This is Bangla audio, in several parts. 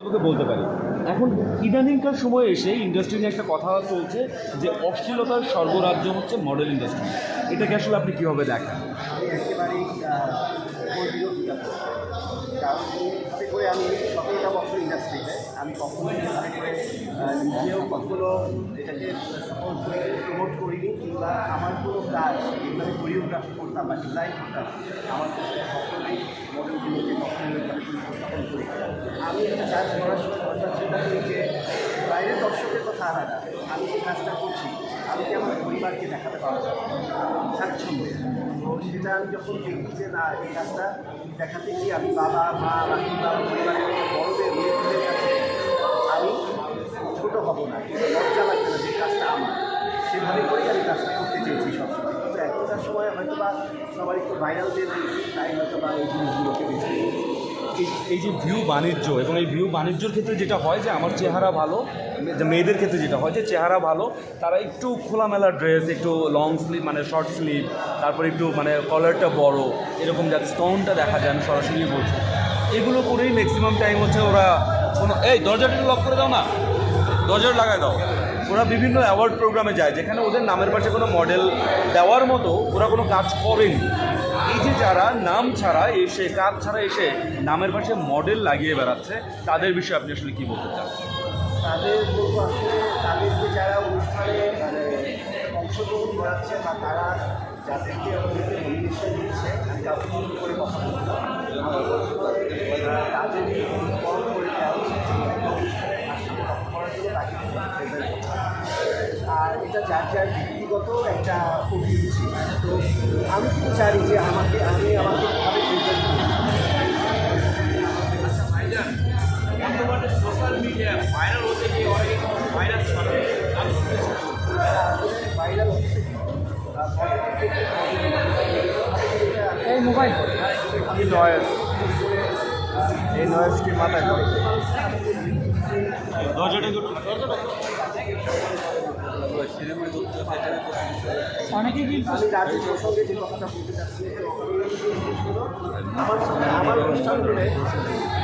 তোকে বলতে পারি। এখন ইদানিংকার সময়ে এসে ইন্ডাস্ট্রি নিয়ে একটা কথা চলছে যে অশ্লীলতার সর্বরাজ্য হচ্ছে মডেল ইন্ডাস্ট্রি এটাকে আসলে আপনি কীভাবে দেখেন? আমি একেবারেই কারণ করে আমি ইন্ডাস্ট্রিতে আমি কখনো করে নিজেও কখনো এটাকে সাপোর্ট করে প্রমোট করিনি কিংবা আমার কোনো কাজ যেভাবে কোরিওগ্রাফি করতাম বা ডিজাইন করতাম। আমার কখনোই কাজ করার সময় হঠাৎ চিন্তা করি যে বাইরের দর্শকের কথা আলাদা। আমি যে কাজটা করছি, আমি কি আমার পরিবারকে দেখাতে পারব? স্বাচ্ছন্দ্যে। তো সেটা আমি যখন দেখি যে না, এই কাজটা দেখাতে গিয়ে আমি বাবা, মা বা পরিবারের বড়দের মেয়েদের কাছে আমি ছোট হব না, কিন্তু লজ্জা লাগবে না যে কাজটা আমার। সেভাবে করেই আমি কাজটা করতে চেয়েছি সবসময়। কিন্তু এখনকার সময় হয়তো বা সবার একটু ভাইরাল দিয়ে দিয়েছি তাই হয়তো বা এই জিনিসগুলোকে বেছে এই যে ভিউ বাণিজ্য এবং এই ভিউ বাণিজ্যর ক্ষেত্রে যেটা হয় যে আমার চেহারা ভালো মেয়েদের ক্ষেত্রে যেটা হয় যে চেহারা ভালো, তারা একটু খোলামেলা ড্রেস একটু লং স্লিভ মানে শর্ট স্লিভ তারপর একটু মানে কলারটা বড়, এরকম যাতে স্টোনটা দেখা যায়, আমি সরাসরি বলছি। এগুলো করেই ম্যাক্সিমাম টাইম হচ্ছে ওরা কোনো এই, দরজাটা লক করে দাও না। দরজাটা লাগাই দাও। ওরা বিভিন্ন অ্যাওয়ার্ড প্রোগ্রামে যায়, যেখানে ওদের নামের পাশে কোনো মডেল দেওয়ার মতো ওরা কোনো কাজ করেনি। এই যে যারা নাম ছাড়া এসে কাজ ছাড়া এসে নামের পাশে মডেল লাগিয়ে বেড়াচ্ছে, তাদের বিষয়ে আপনি আসলে কী বলতে চান তাদের তাদেরকে যারা অনুষ্ঠানে মানে অংশগ্রহণ করাচ্ছে বা তারা যাদেরকে ওদেরকে নমিনেশন দিচ্ছে, আমি করে কথা বলতে আমার। আর এটা যার যার ব্যক্তিগত একটা অভিরুচি তো আমি কিন্তু জানি যে আমাকে আমি আমাকে করি বর্তমানে সোশ্যাল মিডিয়া ভাইরাল হতে গিয়ে অনেকে ভাইরাল ছড়ায় আমি শুনতে চাই। ভাইরাল এই মোবাইল কি নয়েজ এই নয়েজ কি মাথায় দরজাটা অনেকে আমি প্রসঙ্গে যে কথাটা বলতে চাচ্ছি আমার আমার অনুষ্ঠানগুলো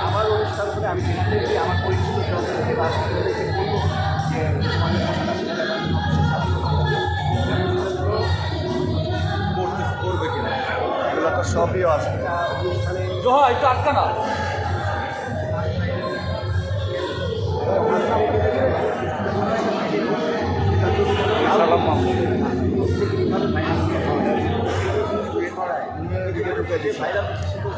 আমার অনুষ্ঠানগুলো আমি ডেফিনেটলি আমার পরিচিত বলব যে কথাটা করবে কিনা? এগুলো তো সবই আসবে অনুষ্ঠানে জোহা একটু আটকা না